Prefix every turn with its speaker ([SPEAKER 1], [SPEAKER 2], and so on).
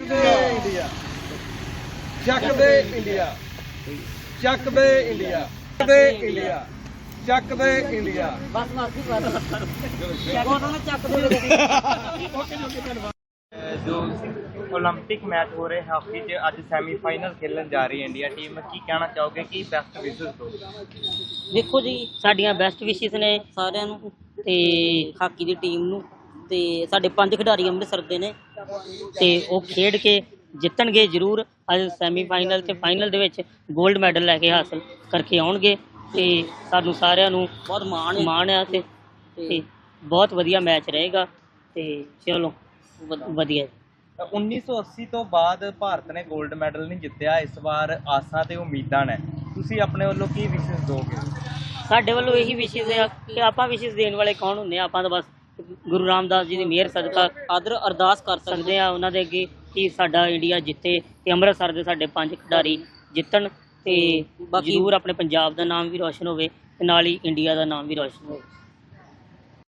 [SPEAKER 1] ਦੇ ਇੰਡੀਆ ਚੱਕ ਦੇ ਇੰਡੀਆ ਚੱਕ ਦੇ ਇੰਡੀਆ ਚੱਕ ਦੇ ਇੰਡੀਆ ਚੱਕ ਦੇ ਇੰਡੀਆ
[SPEAKER 2] ਬਸ ਬਸ ਹੀ ਬਸ ਚੱਕ ਉਹਨਾਂ ਨੇ ਚੱਕ ਦੇ
[SPEAKER 3] ਜੋ 올림픽 ਮੈਚ ਹੋ ਰਹੇ ਹਾਕੀ 'ਚ ਅੱਜ ਸੈਮੀਫਾਈਨਲ ਖੇਲਣ ਜਾ ਰਹੀ ਹੈ ਇੰਡੀਆ ਟੀਮ ਕੀ ਕਹਿਣਾ ਚਾਹੋਗੇ ਕੀ ਬੈਸਟ ਵਿਸ਼ੇਸ ਦੋ
[SPEAKER 2] ਦੇਖੋ ਜੀ ਸਾਡੀਆਂ ਬੈਸਟ ਵਿਸ਼ੇਸ ਨੇ ਸਾਰਿਆਂ ਨੂੰ ਤੇ ਹਾਕੀ ਦੀ ਟੀਮ ਨੂੰ ਤੇ ਸਾਡੇ ਪੰਜ ਖਿਡਾਰੀ ਅੰਮ੍ਰਿਤਸਰ ਦੇ ਨੇ ਤੇ ਉਹ ਖੇਡ ਕੇ ਜਿੱਤਣਗੇ ਜ਼ਰੂਰ। ਅੱਜ ਸੈਮੀਫਾਈਨਲ ਤੇ ਫਾਈਨਲ ਦੇ ਵਿੱਚ 골ਡ ਮੈਡਲ ਲੈ ਕੇ ਹਾਸਲ ਕਰਕੇ ਆਉਣਗੇ ਤੇ ਸਾਨੂੰ ਸਾਰਿਆਂ ਨੂੰ ਬਹੁਤ ਮਾਣ ਹੈ। ਮਾਣ ਹੈ ਤੇ ਤੇ ਬਹੁਤ ਵਧੀਆ ਮੈਚ ਰਹੇਗਾ ਤੇ ਚਲੋ ਵਧ- ਵਧੀਆ ਜੀ।
[SPEAKER 3] 1980 ਤੋਂ ਬਾਅਦ ਭਾਰਤ ਨੇ 골ਡ ਮੈਡਲ ਨਹੀਂ ਜਿੱਤਿਆ। ਇਸ ਵਾਰ ਆਸਾਂ ਤੇ ਉਮੀਦਾਂ ਨੇ। ਤੁਸੀਂ ਆਪਣੇ ਵੱਲੋਂ ਕੀ ਵਿਸ਼ੇਸ ਦੋਗੇ?
[SPEAKER 2] ਸਾਡੇ ਵੱਲੋਂ ਇਹੀ ਵਿਸ਼ੇਸ ਹੈ ਕਿ ਆਪਾਂ ਵਿਸ਼ੇਸ ਦੇਣ ਵਾਲੇ ਕੌਣ ਹੁੰਦੇ ਆ? ਆਪਾਂ ਤਾਂ ਬਸ ਗੁਰੂ ਰਾਮਦਾਸ ਜੀ ਦੀ ਮਿਹਰ ਸਦਕਾ ਆਦਰ ਅਰਦਾਸ ਕਰ ਸਕਦੇ ਆ ਉਹਨਾਂ ਦੇ ਅੱਗੇ ਕਿ ਸਾਡਾ ਇੰਡੀਆ ਜਿੱਤੇ ਤੇ ਅੰਮ੍ਰਿਤਸਰ ਦੇ ਸਾਡੇ ਪੰਜ ਖਿਡਾਰੀ ਜਿੱਤਣ ਤੇ ਜ਼ਰੂਰ ਆਪਣੇ ਪੰਜਾਬ ਦਾ ਨਾਮ ਵੀ ਰੋਸ਼ਨ ਹੋਵੇ ਤੇ ਨਾਲ ਹੀ ਇੰਡੀਆ ਦਾ ਨਾਮ ਵੀ ਰੋਸ਼ਨ ਹੋਵੇ।